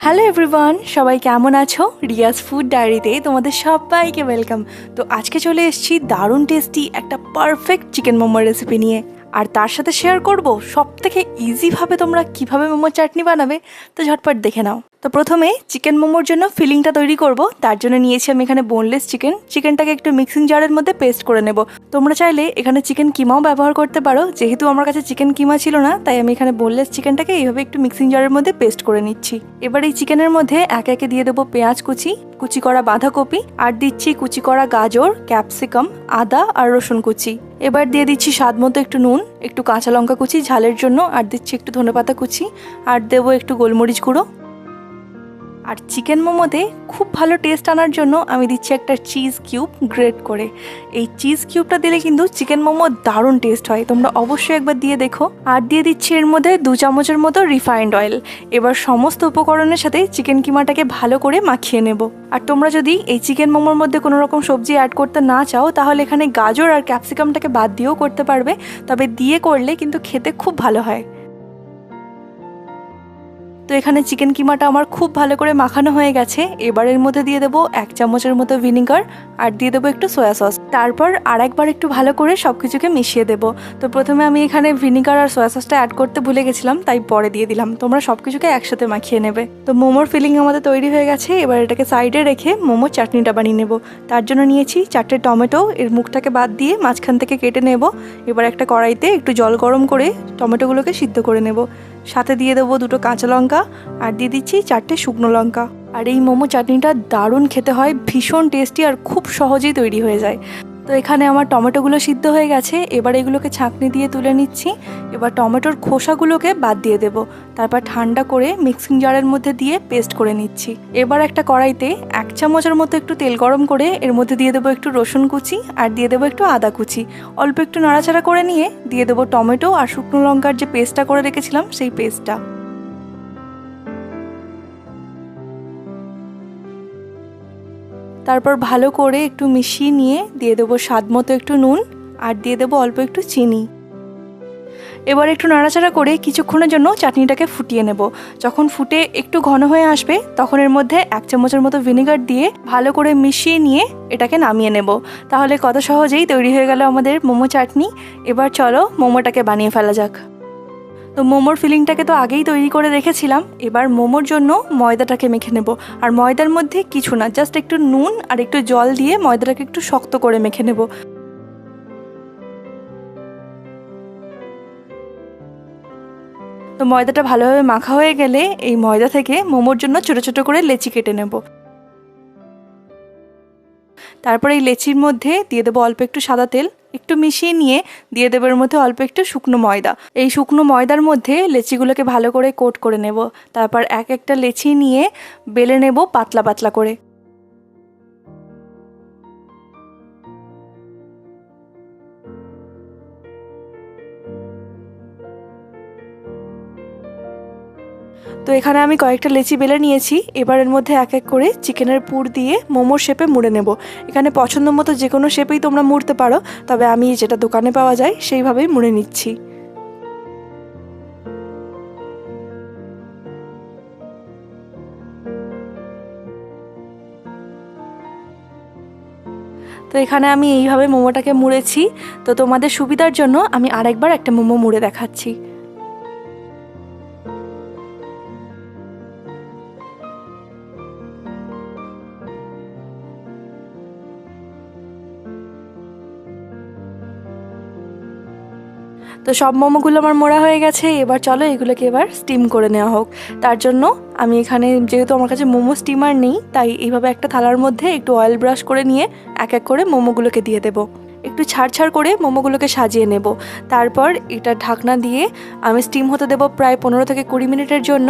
Hello everyone সবাই কেমন আছো? রিয়াজ ফুড ডায়েরিতে তোমাদের সবাইকে ওয়েলকাম তো আজকে চলে এসেছি দারুণ টেস্টি একটা পারফেক্ট চিকেন মোমোর রেসিপি নিয়ে। আর তার সাথে শেয়ার করব সব থেকে ইজিভাবে তোমরা কীভাবে মোমোর চাটনি বানাবে, তো ঝটপট দেখে নাও। তো প্রথমে চিকেন মোমোর জন্য ফিলিংটা তৈরি করব, তার জন্য নিয়েছি আমি এখানে বোনলেস চিকেন চিকেনটাকে একটু মিক্সিং জারের মধ্যে পেস্ট করে নেব। তোমরা চাইলে এখানে চিকেন কিমাও ব্যবহার করতে পারো, যেহেতু আমার কাছে চিকেন কিমা ছিল না, তাই আমি এখানে বোনলেস চিকেনটাকে এইভাবে একটু মিক্সিং জারের মধ্যে পেস্ট করে নিচ্ছি। এবার এই চিকেনের মধ্যে একে একে দিয়ে দেবো পেঁয়াজ কুচি কুচি করা বাঁধাকপি, আর দিচ্ছি কুচি করা গাজর ক্যাপসিকাম আদা আর রসুন কুচি। এবার দিয়ে দিচ্ছি স্বাদ মতো একটু নুন, একটু কাঁচা লঙ্কা কুচি, ঝালের জন্য আর দিচ্ছি একটু ধনেপাতা কুচি, আর দেবো একটু গোলমরিচ গুঁড়ো। আর চিকেন মোমোতে খুব ভালো টেস্ট আনার জন্য আমি দিচ্ছি একটা চিজ কিউব গ্রেট করে। এই চিজ কিউবটা দিলে কিন্তু চিকেন মোমো দারুণ টেস্ট হয়। তোমরা অবশ্যই একবার দিয়ে দেখো। আর দিয়ে দিচ্ছি এর মধ্যে দু চামচের মতো রিফাইন্ড অয়েল এবার সমস্ত উপকরণের সাথে চিকেন কিমাটাকে ভালো করে মাখিয়ে নেব। আর তোমরা যদি এই চিকেন মোমোর মধ্যে কোনো রকম সবজি অ্যাড করতে না চাও, তাহলে এখানে গাজর আর ক্যাপসিকামটাকে বাদ দিয়েও করতে পারবে। তবে দিয়ে করলে কিন্তু খেতে খুব ভালো হয়। তো এখানে চিকেন কিমাটা আমার খুব ভালো করে মাখানো হয়ে গেছে। এবার এর মধ্যে দিয়ে দেবো এক চামচের মতো ভিনিগার আর দিয়ে দেবো একটু সয়া সস। তারপর আর একবার একটু ভালো করে সব কিছুকে মিশিয়ে দেবো। তো প্রথমে আমি এখানে ভিনিগার আর সয়া সসটা অ্যাড করতে ভুলে গেছিলাম, তাই পরে দিয়ে দিলাম। তোমরা সব কিছুকে একসাথে মাখিয়ে নেবে। তো মোমোর ফিলিং আমাদের তৈরি হয়ে গেছে। এবার এটাকে সাইডে রেখে মোমোর চাটনিটা বানিয়ে নেব। তার জন্য নিয়েছি চারটে টমেটো। এর মুখটাকে বাদ দিয়ে মাঝখান থেকে কেটে নেব। এবার একটা কড়াইতে একটু জল গরম করে টমেটোগুলোকে সিদ্ধ করে নেব। সাথে দিয়ে দেবো দুটো কাঁচা লঙ্কা আর দিয়ে দিচ্ছি চারটে শুকনো লঙ্কা। আর এই মোমো চাটনিটা দারুণ খেতে হয়, ভীষণ টেস্টি আর খুব সহজেই তৈরি হয়ে যায়। তো এখানে আমার টমেটোগুলো সিদ্ধ হয়ে গেছে। এবার এগুলোকে ছাঁকনি দিয়ে তুলে নিচ্ছি। এবার টমেটোর খোসাগুলোকে বাদ দিয়ে দেব। তারপর ঠান্ডা করে মিক্সিং জারের মধ্যে দিয়ে পেস্ট করে নিচ্ছি। এবার একটা কড়াইতে এক চামচের মতো একটু তেল গরম করে এর মধ্যে দিয়ে দেবো একটু রসুন কুচি আর দিয়ে দেবো একটু আদা কুচি। অল্প একটু নাড়াচাড়া করে নিয়ে দিয়ে দেবো টমেটো আর শুকনো লঙ্কার যে পেস্টটা করে রেখেছিলাম সেই পেস্টটা। তারপর ভালো করে একটু মিশিয়ে নিয়ে দিয়ে দেবো স্বাদ মতো একটু নুন আর দিয়ে দেবো অল্প একটু চিনি। এবার একটু নাড়াচাড়া করে কিছুক্ষণের জন্য চাটনিটাকে ফুটিয়ে নেব। যখন ফুটে একটু ঘন হয়ে আসবে, তখন এর মধ্যে এক চামচের মতো ভিনেগার দিয়ে ভালো করে মিশিয়ে নিয়ে এটাকে নামিয়ে নেব। তাহলে কত সহজেই তৈরি হয়ে গেল আমাদের মোমো চাটনি। এবার চলো মোমোটাকে বানিয়ে ফেলা যাক। তো মোমোর ফিলিংটাকে তো আগেই তৈরি করে রেখেছিলাম। এবার মোমোর জন্য ময়দাটাকে মেখে নেব। আর ময়দার মধ্যে কিছু না, জাস্ট একটু নুন আর একটু জল দিয়ে ময়দাটাকে একটু শক্ত করে মেখে নেব। তো ময়দাটা ভালোভাবে মাখা হয়ে গেলে এই ময়দা থেকে মোমোর জন্য ছোট ছোট করে লেচি কেটে নেব। তারপর এই লেচির মধ্যে দিয়ে দেবো অল্প একটু সাদা তেল, একটু মিশিয়ে নিয়ে দিয়ে দেবো এর মধ্যে অল্প একটু শুকনো ময়দা। এই শুকনো ময়দার মধ্যে লেচিগুলোকে ভালো করে কোট করে নেব, তারপর এক একটা লেচি নিয়ে বেলে নেব পাতলা পাতলা করে। তো এখানে আমি কয়েকটা লেচি বেলে নিয়েছি। এবার এর মধ্যে এক এক করে চিকেনের পুর দিয়ে মোমোর শেপে মুড়ে নেব। এখানে পছন্দ মতো যে কোনো শেপেই তোমরা মুড়তে পারো, তবে আমি যেটা দোকানে পাওয়া যায় সেইভাবেই মুড়ে নিচ্ছি। তো এখানে আমি এইভাবে মোমোটাকে মুড়েছি। তো তোমাদের সুবিধার জন্য আমি আরেকবার একটা মোমো মুড়ে দেখাচ্ছি। তো সব মোমোগুলো আমার মোড়া হয়ে গেছে, এবার চলো এগুলোকে এবার স্টিম করে নেওয়া হোক। তার জন্য আমি এখানে যেহেতু আমার কাছে মোমো স্টিমার নেই, তাই এইভাবে একটা থালার মধ্যে একটু অয়েল ব্রাশ করে নিয়ে এক এক করে মোমোগুলোকে দিয়ে দেবো। একটু ছাড় ছাড় করে মোমোগুলোকে সাজিয়ে নেব। তারপর এটা ঢাকনা দিয়ে আমি স্টিম হতে দেবো প্রায় পনেরো থেকে কুড়ি মিনিটের জন্য।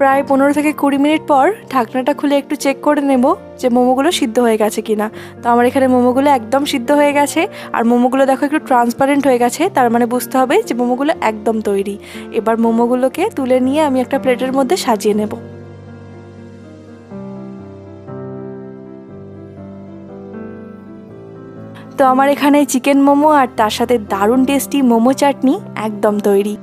প্রায় পনেরো থেকে কুড়ি মিনিট পর ঢাকনাটা খুলে একটু চেক করে নেব যে মোমোগুলো সিদ্ধ হয়ে গেছে কিনা। তো আমার এখানে মোমোগুলো একদম সিদ্ধ হয়ে গেছে। আর মোমোগুলো দেখো একটু ট্রান্সপারেন্ট হয়ে গেছে, তার মানে বুঝতে হবে যে মোমোগুলো একদম তৈরি। এবার মোমোগুলোকে তুলে নিয়ে আমি একটা প্লেটের মধ্যে সাজিয়ে নেব। তো আমার এখানে চিকেন মোমো আর তার সাথে দারুণ টেস্টি মোমো চাটনি একদম তৈরি।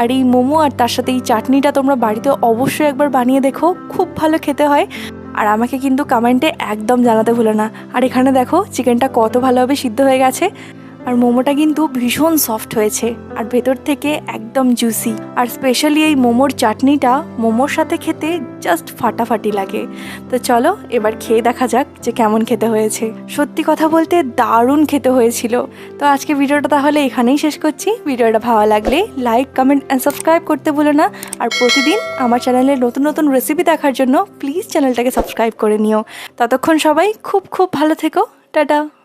আর এই মোমো আর তার সাথে এই চাটনিটা তোমরা বাড়িতে অবশ্যই একবার বানিয়ে দেখো, খুব ভালো খেতে হয়। আর আমাকে কিন্তু কমেন্টে একদম জানাতে ভুলো না। আর এখানে দেখো চিকেনটা কত ভালোভাবে সিদ্ধ হয়ে গেছে। আর মোমোটা কিন্তু ভীষণ সফট হয়েছে আর ভেতর থেকে একদম জুসি আর স্পেশালি এই মোমোর চাটনিটা মোমোর সাথে খেতে জাস্ট ফাটাফাটি লাগে। তো চলো এবার খেয়ে দেখা যাক যে কেমন খেতে হয়েছে। সত্যি কথা বলতে দারুণ খেতে হয়েছিল। তো আজকে ভিডিওটা তাহলে এখানেই শেষ করছি। ভিডিওটা ভালো লাগলে লাইক কমেন্ট অ্যান্ড সাবস্ক্রাইব করতে ভুলো না। আর প্রতিদিন আমার চ্যানেলে নতুন নতুন রেসিপি দেখার জন্য প্লিজ চ্যানেলটাকে সাবস্ক্রাইব করে নিও। ততক্ষণ সবাই খুব খুব ভালো থেকো। টাটা।